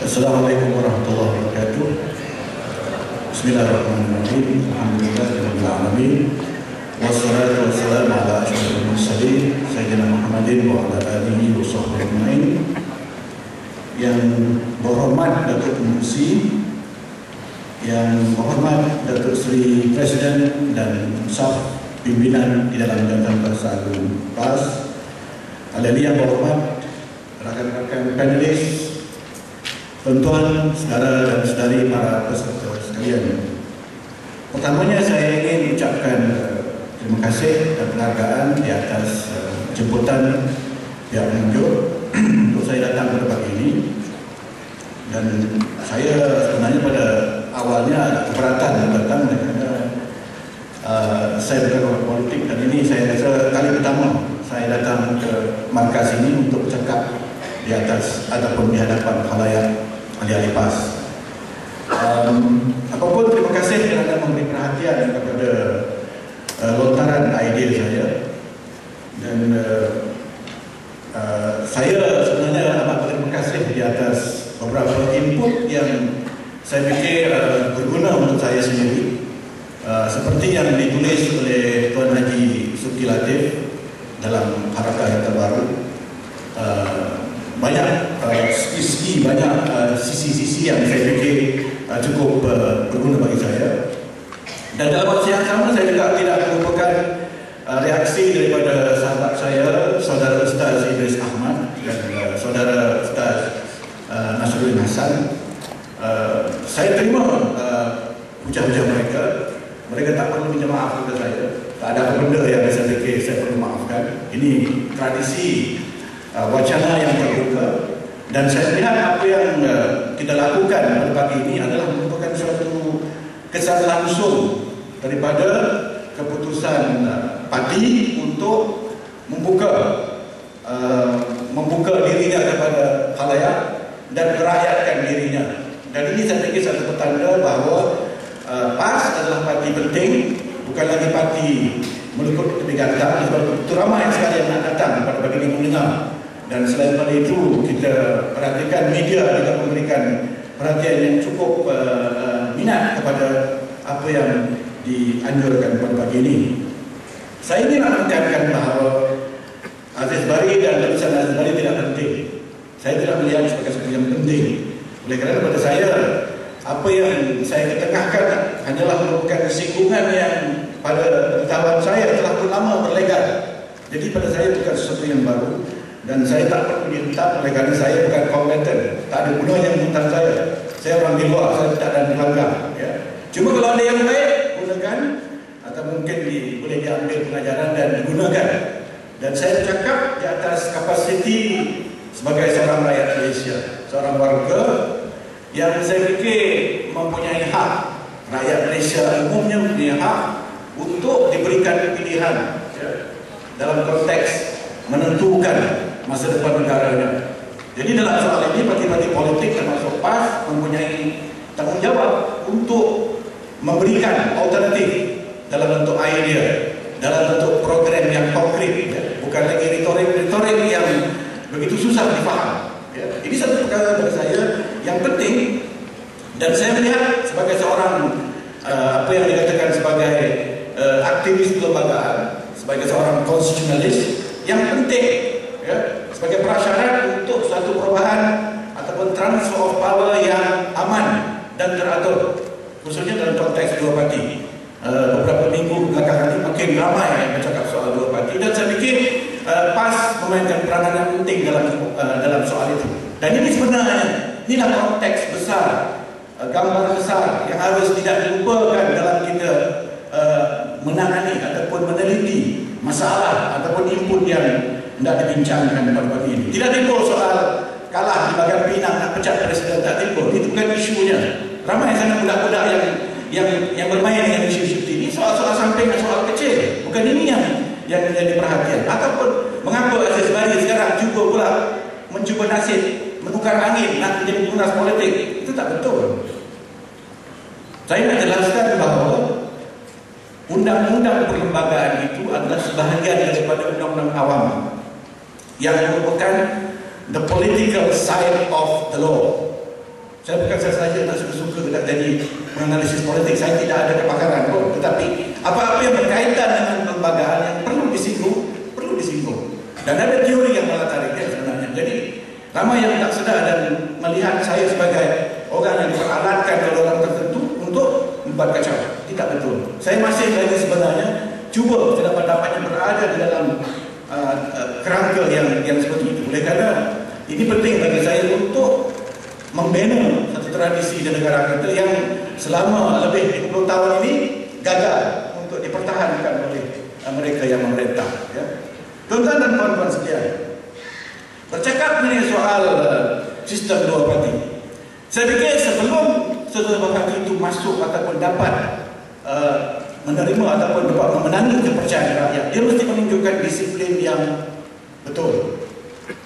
Assalamualaikum warahmatullahi wabarakatuh. Bismillahirrahmanirrahim. Alhamdulillahirabbil alamin. Wassalatu wassalamu ala asyrofil mursalin sayyidina Muhammadin wa ala alihi wa sahbihi ajma'in. Yang berhormat Datuk Pengurusi yang berhormat Datuk Seri Presiden dan Saf Pimpinan di dalam Jabatan Bahasa Agung PAS Alali yang berhormat rakan-rakan panelis Tuan-tuan, saudara dan saudari para peserta sekalian. Pertamanya saya ingin ucapkan uh, terima kasih dan penghargaan di atas uh, jemputan yang menunjuk untuk saya datang pada pagi ini. Dan saya sebenarnya pada awalnya agak keberatan datang. Kerana uh, saya bukan orang politik dan ini saya rasa kali pertama saya datang ke markas ini untuk bercakap di atas ataupun di hadapan khalayak ahli-ahli PAS. Um, apapun terima kasih kerana memberi perhatian kepada uh, lontaran idea saya. Dan uh, uh, saya sebenarnya amat berterima kasih di atas beberapa input yang saya fikir uh, berguna untuk saya sendiri. Uh, seperti yang ditulis oleh Tuan Haji Suki Latif dalam harakah yang terbaru uh, sisi banyak uh, sisi-sisi yang saya fikir uh, cukup uh, berguna bagi saya. Dan dalam waktu yang sama saya juga tidak melupakan uh, reaksi daripada sahabat saya saudara Ustaz Idris Ahmad dan uh, saudara Ustaz uh, Nasruddin Hassan uh, saya terima uh, hujah-hujah mereka. Mereka tak perlu minta maaf kepada saya. Tak ada benda yang saya fikir saya perlu maafkan. Ini tradisi uh, wacana yang terbuka dan saya melihat apa yang uh, kita lakukan pada pagi ini adalah merupakan suatu kesan langsung daripada keputusan uh, parti untuk membuka uh, membuka dirinya kepada khalayak dan merakyatkan dirinya. Dan ini saya fikir satu petanda bahawa uh, PAS adalah parti penting bukan lagi parti melukut gantang sebab itu ramai sekali yang nak datang pada pagi ini mendengar dan selain daripada itu kita perhatikan media juga memberikan perhatian yang cukup uh, minat kepada apa yang dianjurkan pada pagi ini. Saya ingin menekankan bahawa Aziz Bari dan tulisan Aziz Bari tidak penting. Saya tidak melihat sebagai sesuatu yang penting. Oleh kerana pada saya apa yang saya ketengahkan hanyalah merupakan singgungan yang pada pengetahuan saya telah lama berlegar. Jadi pada saya bukan sesuatu yang baru dan saya tak perlu dihentak oleh kerana saya bukan kompeten tak ada gunanya menghentak saya. Saya orang di luar saya tak ada melanggar ya. cuma kalau ada yang baik gunakan atau mungkin di, boleh diambil pengajaran dan digunakan. Dan saya cakap di atas kapasiti sebagai seorang rakyat Malaysia seorang warga yang saya fikir mempunyai hak. Rakyat Malaysia umumnya mempunyai hak untuk diberikan pilihan ya, dalam konteks menentukan masa depan negaranya. Jadi dalam soal ini parti-parti politik termasuk PAS mempunyai tanggungjawab untuk memberikan alternatif dalam bentuk idea, dalam bentuk program yang konkret, ya. bukan lagi retorik-retorik yang begitu susah difaham. Ya. Ini satu perkara bagi saya yang penting dan saya melihat sebagai seorang uh, apa yang dikatakan sebagai uh, aktivis kelembagaan, sebagai seorang konstitusionalis yang penting sebagai prasyarat untuk suatu perubahan ataupun transfer of power yang aman dan teratur. Khususnya dalam konteks dua parti. Uh, beberapa minggu belakangan ini makin ramai yang bercakap soal dua parti. Dan saya fikir uh, PAS memainkan peranan yang penting dalam uh, dalam soal itu. Dan ini sebenarnya inilah konteks besar gambar besar yang harus tidak dilupakan dalam kita menangani ataupun meneliti masalah ataupun input yang tidak dibincangkan pada pagi ini. Tidak timbul soal kalah di bagian Pinang nak pecat presiden tak timbul. Itu bukan isunya. Ramai sana budak-budak yang yang yang bermain dengan isu-isu ini soal-soal samping dan soal kecil. Bukan ini yang yang menjadi perhatian. Ataupun mengapa Aziz Bari sekarang cuba pula mencuba nasib menukar angin nak menjadi pemunas politik. Itu tak betul. Saya nak jelaskan bahawa undang-undang perlembagaan itu adalah sebahagian daripada undang-undang awam yang merupakan the political side of the law. Saya bukan saya saja nak suka-suka nak jadi menganalisis politik. Saya tidak ada kepakaran pun. Tetapi apa-apa yang berkaitan dengan kelembagaan yang perlu disinggung, perlu disinggung. Dan ada teori yang malah tariknya sebenarnya. Jadi ramai yang tak sedar dan melihat saya sebagai orang yang diperalatkan oleh orang tertentu untuk membuat kacau. Tidak betul. Saya masih lagi sebenarnya cuba sedapat-dapatnya berada di dalam uh, uh, kerangka yang yang seperti itu. Oleh kerana ini penting bagi saya untuk membina satu tradisi di negara kita yang selama lebih 20 tahun ini gagal untuk dipertahankan oleh uh, mereka yang memerintah. Ya. Tuan-tuan dan puan-puan sekalian, bercakap mengenai soal uh, sistem dua parti. Saya fikir sebelum dua parti itu masuk ataupun dapat uh, menerima ataupun dapat memenangi kepercayaan rakyat, dia mesti menunjukkan disiplin yang betul.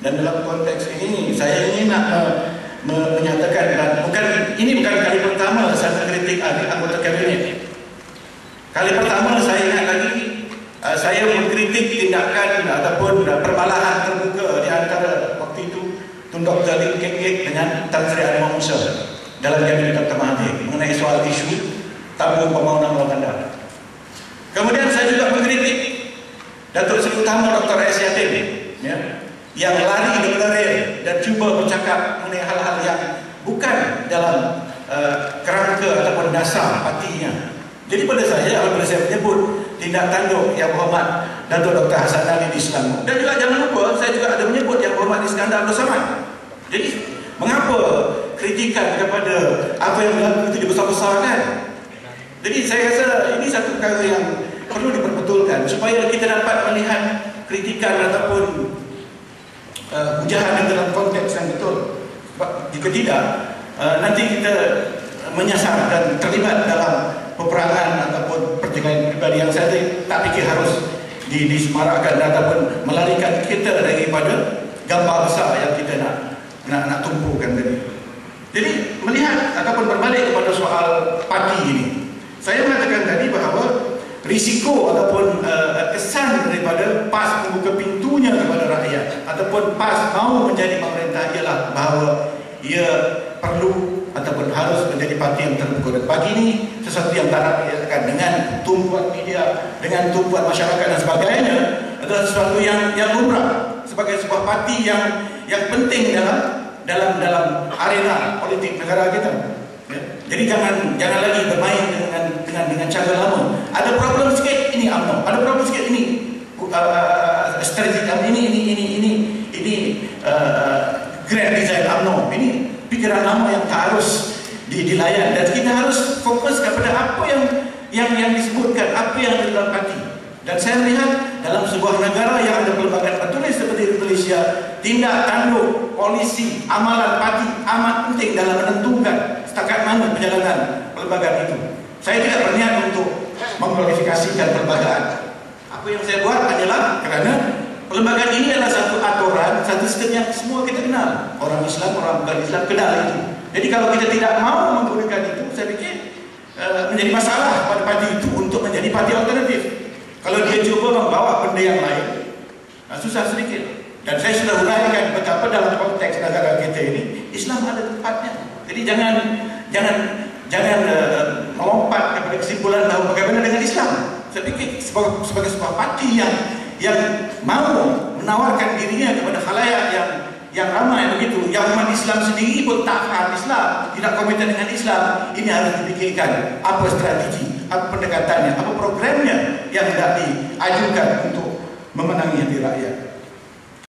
Dan dalam konteks ini saya ingin nak uh, menyatakan dan bukan ini bukan kali pertama saya kritik anggota kabinet. Kali pertama saya ingat lagi uh, saya mengkritik tindakan ataupun uh, perbalahan terbuka di antara waktu itu Tun Dr. Lim Kek dengan Tan Sri Anwar Musa dalam kabinet Dr. Mahathir mengenai soal isu tabung pembangunan bawah bandar. Kemudian saya juga mengkritik Datuk Seri Utama Dr. S. Yatin ya, yang lari rel dan cuba bercakap mengenai hal-hal yang bukan dalam uh, kerangka ataupun dasar partinya. Jadi pada saya, apabila saya menyebut tindak tanduk yang berhormat Datuk Dr. Hasan Ali di Selangor. Dan juga jangan lupa, saya juga ada menyebut yang berhormat di Skandar bersama. Jadi, mengapa kritikan kepada apa yang berlaku itu dibesar-besarkan? Jadi saya rasa ini satu perkara yang perlu diperbetulkan supaya kita dapat melihat kritikan ataupun uh, ujahan dalam konteks yang betul. Jika tidak, uh, nanti kita menyasar dan terlibat dalam peperangan ataupun pertikaian pribadi yang saya tak fikir harus di, disemarakkan ataupun melarikan kita daripada gambar besar yang kita nak nak, nak tumpukan tadi. Jadi melihat ataupun berbalik kepada soal parti ini, saya mengatakan tadi bahawa risiko ataupun uh, kesan daripada PAS membuka pintunya kepada rakyat ataupun PAS mahu menjadi pemerintah ialah bahawa ia perlu ataupun harus menjadi parti yang terbuka dan pagi ini sesuatu yang tak rakyatkan dengan tumpuan media dengan tumpuan masyarakat dan sebagainya adalah sesuatu yang yang lumrah sebagai sebuah parti yang yang penting dalam dalam dalam arena politik negara kita. Jadi jangan jangan lagi bermain dengan dengan dengan cara lama. Ada problem sikit ini UMNO ada problem sikit ini uh, strategi ini ini ini ini ini uh, grand design UMNO ini pikiran lama yang tak harus dilayan. Dan kita harus fokus kepada apa yang yang yang disebutkan apa yang ada dalam parti dan saya melihat dalam sebuah negara yang ada pelembagaan tertulis seperti Malaysia tindak tanduk polisi amalan parti amat penting dalam menentukan setakat mana perjalanan pelembagaan itu saya tidak berniat untuk mengkualifikasikan pelembagaan apa yang saya buat adalah kerana Perlembagaan ini adalah satu aturan, satu sistem yang semua kita kenal. Orang Islam, orang bukan Islam kenal itu. Jadi kalau kita tidak mau menggunakan itu, saya fikir uh, menjadi masalah pada parti itu untuk menjadi parti alternatif. Kalau dia cuba membawa benda yang lain, uh, susah sedikit. Dan saya sudah uraikan betapa dalam konteks negara kita ini, Islam ada tempatnya. Jadi jangan jangan jangan uh, melompat kepada kesimpulan bahawa bagaimana dengan Islam. Saya fikir sebagai, sebagai sebuah parti yang yang mahu menawarkan dirinya kepada khalayak yang yang ramai begitu yang umat Islam sendiri pun tak faham Islam tidak komited dengan Islam ini harus dipikirkan apa strategi apa pendekatannya apa programnya yang hendak diajukan untuk memenangi hati rakyat